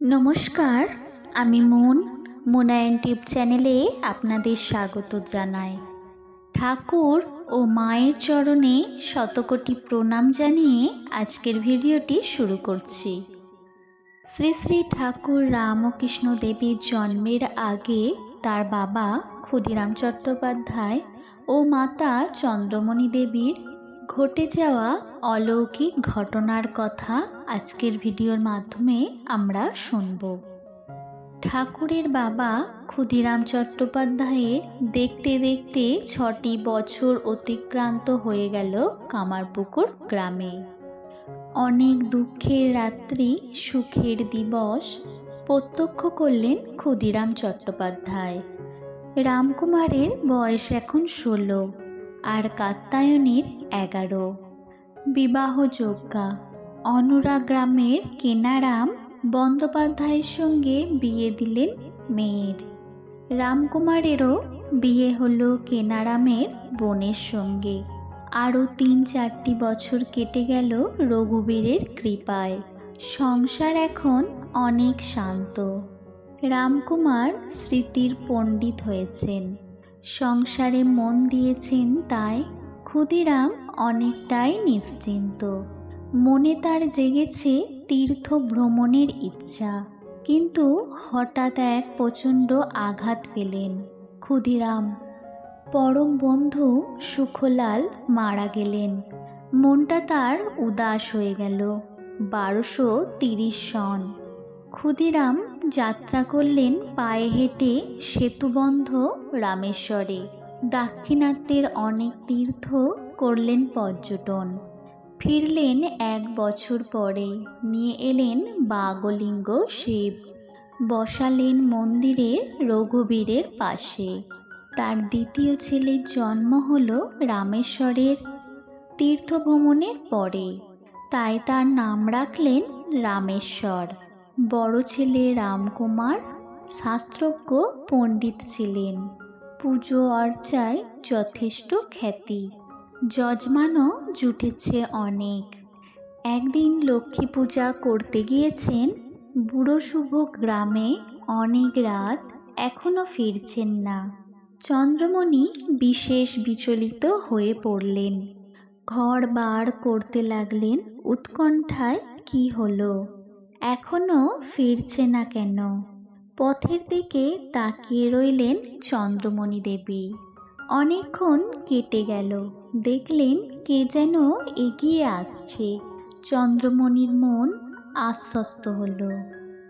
নমস্কার, আমি moon মোনায়ন tube চ্যানেলে আপনাদের স্বাগত জানাই। ঠাকুর ও মায়ের চরণে শতকোটি প্রণাম জানিয়ে আজকের ভিডিওটি শুরু করছি। শ্রী শ্রী ঠাকুর রামকৃষ্ণ দেবীর জন্মের আগে তার বাবা ক্ষুদিরাম চট্টোপাধ্যায় ও মাতা চন্দ্রমণি দেবীর ঘটে যাওয়া অলৌকিক ঘটনার কথা আজকের ভিডিওর মাধ্যমে আমরা শুনব। ঠাকুরের বাবা ক্ষুদিরাম চট্টোপাধ্যায়ের দেখতে দেখতে ছটি বছর অতিক্রান্ত হয়ে গেল কামারপুকুর গ্রামে। অনেক দুঃখের রাত্রি, সুখের দিবস প্রত্যক্ষ করলেন ক্ষুদিরাম চট্টোপাধ্যায়। রামকুমারের বয়স এখন ষোলো। আর কাত্তায়নের এগারো। বিবাহযোগ্যা অনুরা গ্রামের কেনারাম বন্দ্যোপাধ্যায়ের সঙ্গে বিয়ে দিলেন মেয়ের। রামকুমারেরও বিয়ে হলো কেনারামের বোনের সঙ্গে। আরও তিন চারটি বছর কেটে গেল রঘুবীরের কৃপায়। সংসার এখন অনেক শান্ত। রামকুমার স্মৃতির পণ্ডিত হয়েছেন। সংসারে মন দিয়েছেন তাই ক্ষুদিরাম অনেকটাই নিশ্চিন্ত। মনে তার জেগেছে তীর্থ ভ্রমণের ইচ্ছা, কিন্তু হঠাৎ এক প্রচণ্ড আঘাত পেলেন ক্ষুদিরাম। পরম বন্ধু সুখলাল মারা গেলেন। মনটা তার উদাস হয়ে গেল। বারোশো তিরিশ সন। ক্ষুদিরাম যাত্রা করলেন পায়ে হেঁটে সেতুবন্ধ রামেশ্বরে। দাক্ষিণাত্যের অনেক তীর্থ করলেন পর্যটন। ফিরলেন এক বছর পরে, নিয়ে এলেন বাগলিঙ্গ শিব। বসালেন মন্দিরের রঘুবীরের পাশে। তার দ্বিতীয় ছেলের জন্ম হল রামেশ্বরের তীর্থভ্রমণের পরে। তাই তার নাম রাখলেন রামেশ্বর। বড় ছেলে রামকুমার শাস্ত্রজ্ঞ পণ্ডিত ছিলেন। পুজো অর্চায় যথেষ্ট খ্যাতি। যজমানও জুটেছে অনেক। একদিন লক্ষ্মী পূজা করতে গিয়েছেন, বুড়ো শুভ গ্রামে অনেক রাত এখনও ফিরছেন না। চন্দ্রমণি বিশেষ বিচলিত হয়ে পড়লেন। ঘর বার করতে লাগলেন উৎকণ্ঠায় কি হলো? এখনও ফিরছে না কেন? পথের দিকে তাকিয়ে রইলেন চন্দ্রমণি দেবী। অনেকক্ষণ কেটে গেল। দেখলেন কে যেন এগিয়ে আসছে। চন্দ্রমণির মন আশ্বস্ত হলো।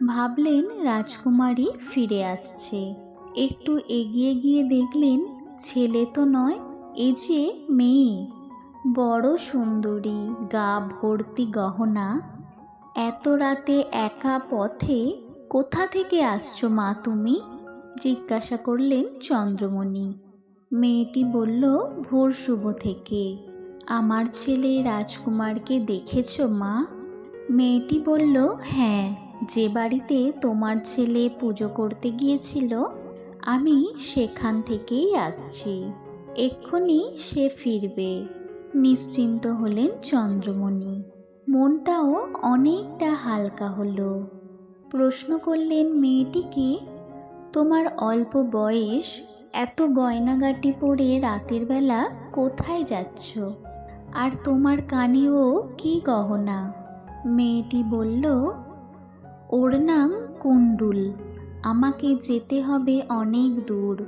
ভাবলেন রাজকুমারী ফিরে আসছে। একটু এগিয়ে গিয়ে দেখলেন ছেলে তো নয়, এ যে মেয়ে। বড় সুন্দরী, গা ভর্তি গহনা এত রাতে একা পথে কোথা থেকে আসছো মা তুমি? জিজ্ঞাসা করলেন চন্দ্রমণি। মেয়েটি বলল, ভোর শুভ থেকে। আমার ছেলে রাজকুমারকে দেখেছ মা? মেয়েটি বলল হ্যাঁ যে বাড়িতে তোমার ছেলে পুজো করতে গিয়েছিল, আমি সেখান থেকেই আসছি। এক্ষুনি সে ফিরবে। নিশ্চিন্ত হলেন চন্দ্রমণি। মনটাও অনেকটা হালকা হলো। প্রশ্ন করলেন মেয়েটিকে তোমার অল্প বয়স, এত গয়নাগাটি পরে রাতের বেলা কোথায় যাচ্ছ? আর তোমার কানেও কি গহনা? মেয়েটি বলল, ওর নাম কুণ্ডুল, আমাকে যেতে হবে অনেক দূর।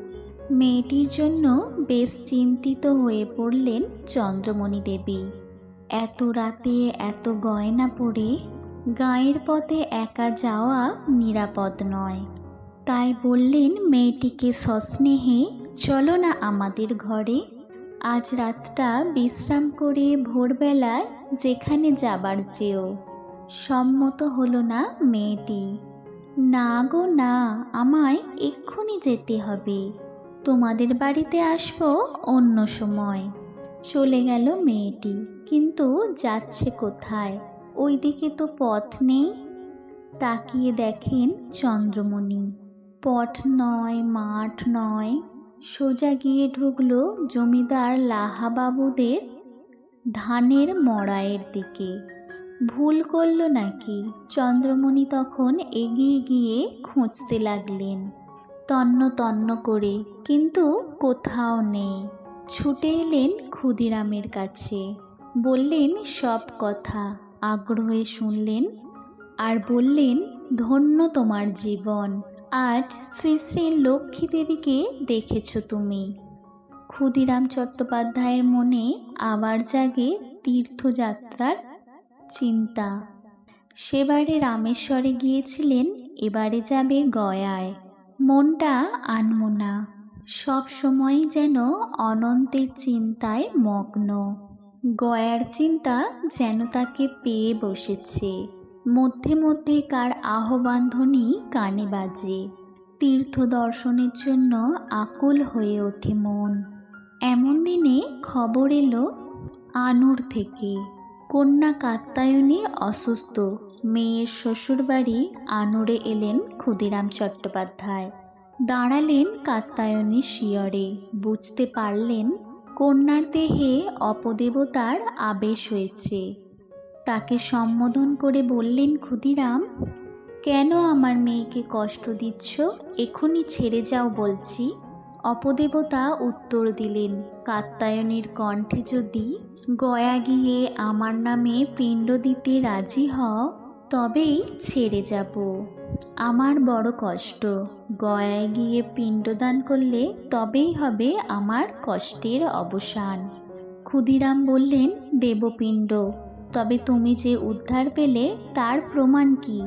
মেয়েটির জন্য বেশ চিন্তিত হয়ে পড়লেন চন্দ্রমণি দেবী। এত রাতে এত গয়না পরে গায়ের পথে একা যাওয়া নিরাপদ নয়। তাই বললেন, মেয়েটিকে সস্নেহে চলো না আমাদের ঘরে। আজ রাতটা বিশ্রাম করে ভোরবেলায় যেখানে যাবার যেও। সম্মত হলো না মেয়েটি। না গো, না, আমায় এক্ষুনি যেতে হবে। তোমাদের বাড়িতে আসব অন্য সময়। চলে গেল মেয়েটি। কিন্তু যাচ্ছে কোথায়? ওইদিকে তো পথ নেই। তাকিয়ে দেখেন চন্দ্রমণি। পথ নয়, মাঠ নয়। সোজা গিয়ে ঢুকলো জমিদার লাহাবাবুদের ধানের মড়াইয়ের দিকে। ভুল করল নাকি? চন্দ্রমণি তখন এগিয়ে গিয়ে খুঁজতে লাগলেন। তন্ন তন্ন করে, কিন্তু কোথাও নেই। ছুটে এলেন ক্ষুদিরামের কাছে। বললেন, সব কথা। আগ্রহে শুনলেন আর বললেন, ধন্য তোমার জীবন। আজ শ্রী শ্রী লক্ষ্মী দেবীকে দেখেছ তুমি। ক্ষুদিরাম চট্টোপাধ্যায়ের মনে আবার জাগে তীর্থযাত্রার চিন্তা। সেবারে রামেশ্বরে গিয়েছিলেন, এবারে যাবে গয়ায়। মনটা আনমোনা। সব সময় যেন অনন্তের চিন্তায় মগ্ন। গয়ার চিন্তা যেন তাকে পেয়ে বসেছে। মধ্যে মধ্যে কার আহ্বানধ্বনি কানে বাজে। তীর্থ দর্শনের জন্য আকুল হয়ে ওঠে মন। এমন দিনে খবর এলো আনুর থেকে। কন্যা কাত্তায়নী অসুস্থ, মেয়ের শ্বশুরবাড়ি আনুরে এলেন ক্ষুদিরাম চট্টোপাধ্যায়। দাঁড়ালেন কাত্তায়নী শিয়রে। বুঝতে পারলেন কন্যার দেহে অপদেবতার আবেশ হয়েছে। তাকে সম্বোধন করে বললেন, ক্ষুদিরাম, কেন আমার মেয়েকে কষ্ট দিচ্ছ? এখনই ছেড়ে যাও বলছি। অপদেবতা উত্তর দিলেন কাত্তায়নীর কণ্ঠে যদি গয়া গিয়ে আমার নামে পিণ্ড দিতে রাজি হও, তবেই ছেড়ে যাব। আমার বড় কষ্ট। গয়ায় গিয়ে পিণ্ডদান করলে তবেই হবে আমার কষ্টের অবসান। ক্ষুদিরাম বললেন, দেবপিণ্ড, তবে তুমি যে উদ্ধার পেলে তার প্রমাণ কি?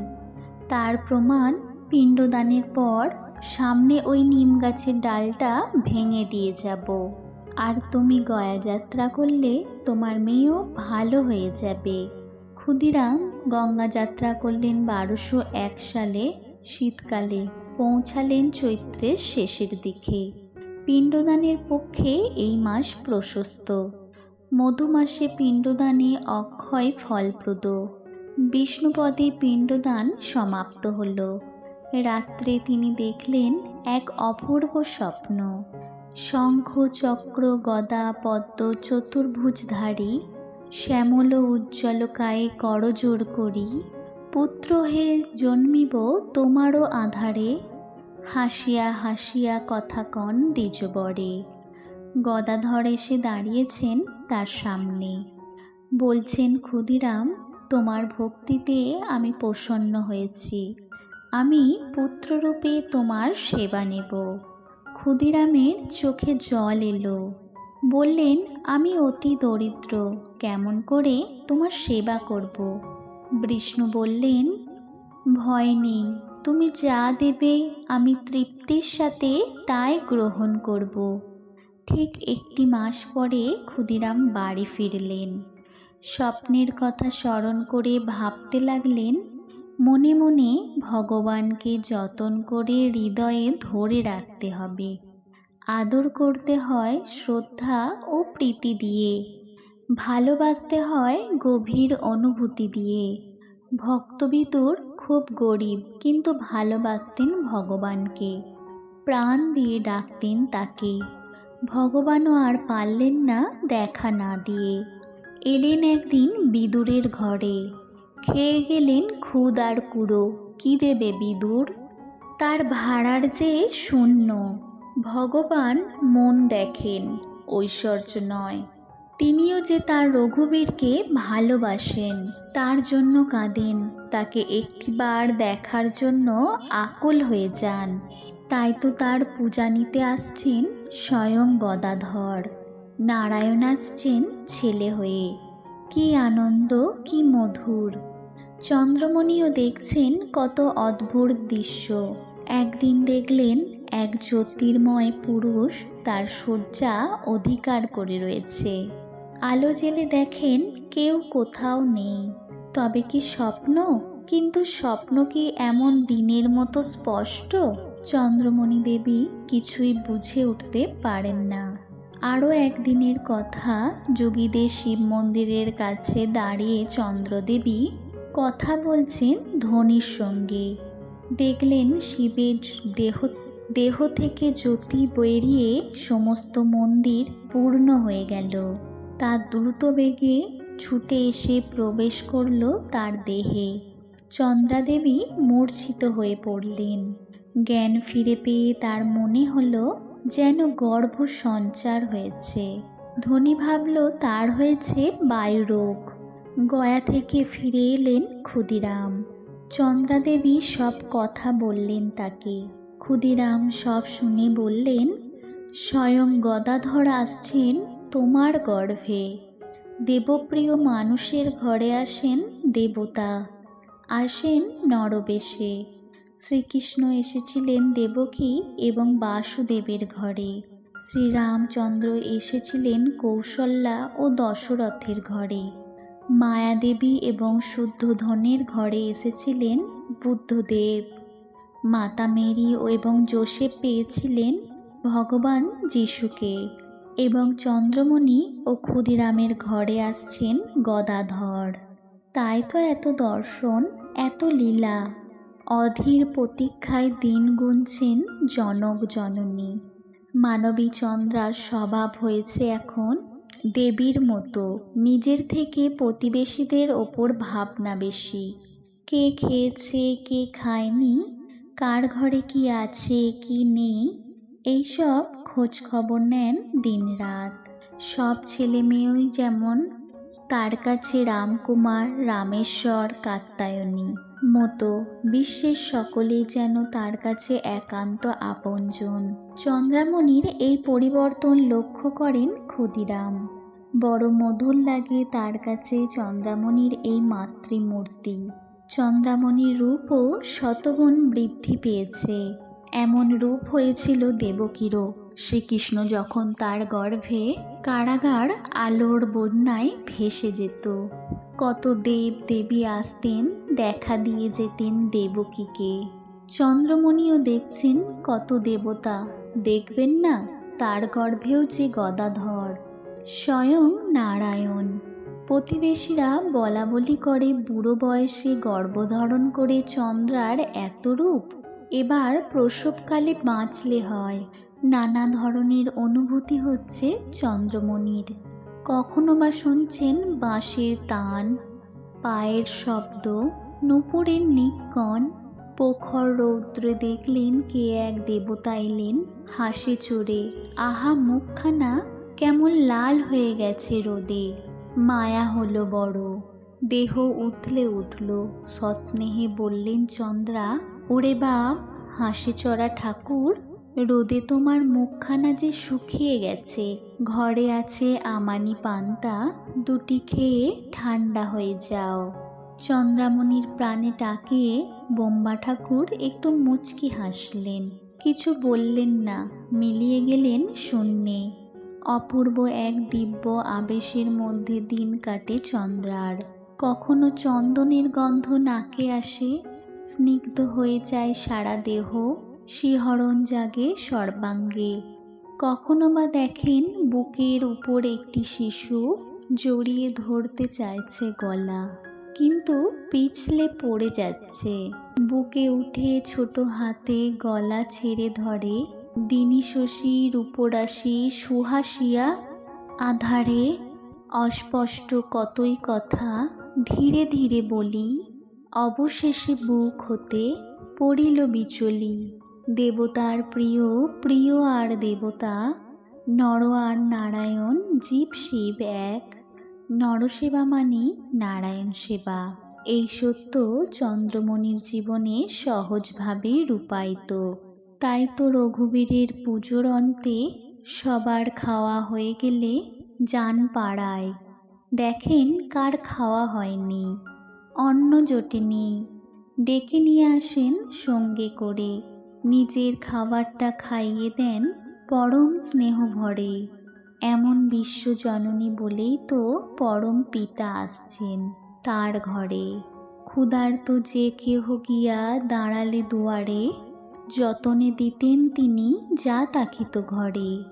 তার প্রমাণ পিণ্ডদানের পর সামনে ওই নিম গাছের ডালটা ভেঙে দিয়ে যাব। আর তুমি গয়া যাত্রা করলে তোমার মেয়েও ভালো হয়ে যাবে। ক্ষুদিরাম গঙ্গা যাত্রা করলেন বারোশো এক সালে, শীতকালে পৌঁছালেন চৈত্রের শেষের দিকে। পিণ্ডদানের পক্ষে এই মাস প্রশস্ত। মধু মাসে পিণ্ডদানে অক্ষয় ফলপ্রদ। বিষ্ণুপদে পিণ্ডদান সমাপ্ত হল। রাত্রে তিনি দেখলেন এক অপূর্ব স্বপ্ন। শঙ্খ চক্র গদা পদ্ম চতুর্ভুজধারী শ্যামল উজ্জ্বলকায়ে করজোড় করি। পুত্র হে জন্মিব তোমারও আধারে। হাসিয়া হাসিয়া কথা কন দ্বিজবরে। গদাধর এসে দাঁড়িয়েছেন তার সামনে। বলছেন, ক্ষুদিরাম, তোমার ভক্তিতে আমি প্রসন্ন হয়েছি। আমি পুত্ররূপে তোমার সেবা নেব। ক্ষুদিরামের চোখে জল এলো। বললেন, আমি অতি দরিদ্র, কেমন করে তোমার সেবা করব? বিষ্ণু বললেন, ভয় নেই, তুমি যা দেবে, আমি তৃপ্তির সাথে তাই গ্রহণ করব। ঠিক একটি মাস পরে ক্ষুদিরাম বাড়ি ফিরলেন। স্বপ্নের কথা স্মরণ করে ভাবতে লাগলেন, মনে মনে ভগবানকে যতন করে হৃদয়ে ধরে রাখতে হবে। আদর করতে হয় শ্রদ্ধা ও প্রীতি দিয়ে। ভালোবাসতে হয় গভীর অনুভূতি দিয়ে। ভক্তবিতুর খুব গরিব, কিন্তু ভালোবাসতেন ভগবানকে। প্রাণ দিয়ে ডাকতেন তাকে। ভগবানও আর পারলেন না দেখা না দিয়ে। এলেন একদিন বিদুরের ঘরে। খেয়ে গেলেন খুদ আর কুড়ো। কী দেবে বিদুর? তার ভাড়ার যে শূন্য। ভগবান মন দেখেন, ঐশ্বর্য নয়। তিনিও যে তার রঘুবীরকে ভালোবাসেন, তার জন্য কাঁদেন, তাকে একটিবার দেখার জন্য আকুল হয়ে যান। তাই তো তার পূজা নিতে আসছেন স্বয়ং গদাধর। নারায়ণ আসছেন ছেলে হয়ে। কি আনন্দ, কি মধুর। চন্দ্রমণিও দেখছেন কত অদ্ভুত দৃশ্য। একদিন দেখলেন এক জ্যোতির্ময় পুরুষ তার শয্যা অধিকার করে রয়েছে। আলো জেলে দেখেন কেউ কোথাও নেই। তবে কি স্বপ্ন? কিন্তু স্বপ্ন কি এমন দিনের মতো স্পষ্ট? চন্দ্রমণি দেবী কিছুই বুঝে উঠতে পারেন না। আরও একদিনের কথা, যোগীদের শিব মন্দিরের কাছে দাঁড়িয়ে চন্দ্রদেবী কথা বলছেন ধনির সঙ্গে। দেখলেন শিবের দেহ দেহ থেকে জ্যোতি বেরিয়ে সমস্ত মন্দির পূর্ণ হয়ে গেল। তা দ্রুত বেগে ছুটে এসে প্রবেশ করল তার দেহে। চন্দ্রাদেবী মূর্ছিত হয়ে পড়লেন। জ্ঞান ফিরে পেয়ে তার মনে হলো যেন গর্ভ সঞ্চার হয়েছে। ধনী ভাবল তার হয়েছে বায়ুরোগ। গয়া থেকে ফিরে এলেন ক্ষুদিরাম। চন্দ্রাদেবী সব কথা বললেন তাকে। ক্ষুদিরাম সব শুনে বললেন, স্বয়ং গদাধর আসছেন তোমার গর্ভে। দেবপ্রিয় মানুষের ঘরে আসেন দেবতা। আসেন নরবেশে। শ্রীকৃষ্ণ এসেছিলেন দেবকী এবং বাসুদেবের ঘরে। শ্রীরামচন্দ্র এসেছিলেন কৌশল্যা ও দশরথের ঘরে। মায়াদেবী এবং শুদ্ধধনের ঘরে এসেছিলেন বুদ্ধদেব। মাতা মেরি ও এবং যোসেফ পেয়েছিলেন ভগবান যিশুকে এবং চন্দ্রমণি ও ক্ষুদিরামের ঘরে আসছেন গদাধর। তাই তো এত দর্শন, এত লীলা। অধীর প্রতীক্ষায় দিন গুনছেন জনক জননী। মানবী চন্দ্রার স্বভাব হয়েছে এখন দেবীর মতো, নিজের থেকে প্রতিবেশীদের ওপর ভাবনা বেশি। কে খেয়েছে, কে খায়নি কার ঘরে কি আছে, কি নেই, এইসব খোঁজ খবর নেন দিনরাত। সব ছেলে মেয়েই যেমন, তার কাছে রামকুমার, রামেশ্বর কাত্তায়নী মতো। বিশ্বের সকলেই যেন তার কাছে একান্ত আপনজন। চন্দ্রামণির এই পরিবর্তন লক্ষ্য করেন ক্ষুদিরাম। বড় মধুর লাগে তার কাছে চন্দ্রামণির এই মাতৃমূর্তি। চন্দ্রামণির রূপও শতগুণ বৃদ্ধি পেয়েছে। এমন রূপ হয়েছিল দেবকীরও। শ্রীকৃষ্ণ যখন তার গর্ভে কারাগার আলোর বন্যায় ভেসে যেত, কত দেব দেবী আসতেন, দেখা দিয়ে যেতেন দেবকীকে। চন্দ্রমণিও দেখছেন কত দেবতা। দেখবেন না, তার গর্ভেও যে গদাধর। স্বয়ং নারায়ণ। প্রতিবেশীরা বলা বলি করে বুড়ো বয়সে গর্ভধারণ করে চন্দ্রার এত রূপ। এবার প্রসবকালে বাঁচলে হয়। নানা ধরনের অনুভূতি হচ্ছে চন্দ্রমণির। কখনো বা শুনছেন বাঁশের তান, পায়ের শব্দ, নুপুরের নিকণ পোখর রৌদ্রে দেখলেন কে এক দেবতা এলেন হাসে চড়ে। আহা, মুখখানা কেমন লাল হয়ে গেছে রোদে। মায়া হলো বড়, দেহ উথলে উঠল। সস্নেহে বললেন, চন্দ্রা, ওরে বাপ, হাসে চড়া ঠাকুর, রোদে তোমার মুখখানা যে শুকিয়ে গেছে, ঘরে আছে আমানি পান্তা, দুটি খেয়ে ঠান্ডা হয়ে যাও। চন্দ্রামণির প্রাণে টাকিয়ে বোম্বা ঠাকুর একটু মুচকি হাসলেন। কিছু বললেন না, মিলিয়ে গেলেন শূন্যে। অপূর্ব এক দিব্য আবেশের মধ্যে দিন কাটে চন্দ্রার। কখনো চন্দনের গন্ধ নাকে আসে, স্নিগ্ধ হয়ে যায় সারা দেহ, শিহরণ জাগে সর্বাঙ্গে। কখনো বা দেখেন বুকের উপর একটি শিশু জড়িয়ে ধরতে চাইছে গলা, কিন্তু পিছলে পড়ে যাচ্ছে। বুকে উঠে ছোট হাতে গলা ছেড়ে ধরে দিনী শশী, রূপরাশি, সুহাসিয়া, আধারে অস্পষ্ট কতই কথা ধীরে ধীরে বলি, অবশেষে বুক হতে পড়িল বিচলি। দেবতার প্রিয় প্রিয় আর দেবতা নর আর নারায়ণ জীব শিব এক, নরসেবা মানে নারায়ণ সেবা। এই সত্য চন্দ্রমণির জীবনে সহজভাবে রূপায়িত। তাই তো রঘুবীরের পুজোর অন্তে সবার খাওয়া হয়ে গেলে যান পাড়ায়। দেখেন কার খাওয়া হয়নি। অন্ন জোটেনি। ডেকে নিয়ে আসেন সঙ্গে করে। নিজের খাবারটা খাইয়ে দেন পরম স্নেহ ভরে। এমন বিশ্বজননী বলেই তো পরম পিতা আসছেন তার ঘরে। ক্ষুধার্ত যে কেহ গিয়া দাঁড়ালে দুয়ারে যতনে দিতেন তিনি যা তাকিত ঘরে।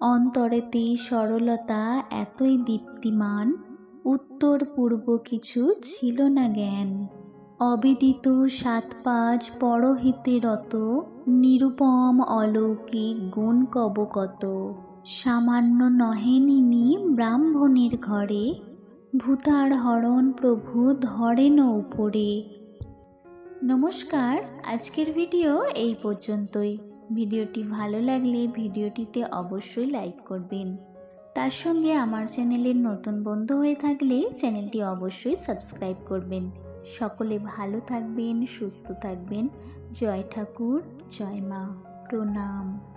অন্তরেতে সরলতা এতই দীপ্তিমান উত্তর পূর্ব কিছু ছিল না জ্ঞান। অবিদিত সাত পাঁচ পরহিতে রত, নিরুপম অলৌকিক গুণ কব কত সামান্য নহেনিনি ব্রাহ্মণের ঘরে, ভূতার হরণ প্রভু ধরেন উপরে। নমস্কার, আজকের ভিডিও এই পর্যন্তই। ভিডিওটি ভালো লাগলে ভিডিওটিতে অবশ্যই লাইক করবেন। তার সঙ্গে আমার চ্যানেলের নতুন বন্ধু হয়ে থাকলে চ্যানেলটি অবশ্যই সাবস্ক্রাইব করবেন। সকলে ভালো থাকবেন, সুস্থ থাকবেন। জয় ঠাকুর, জয় মা। প্রণাম।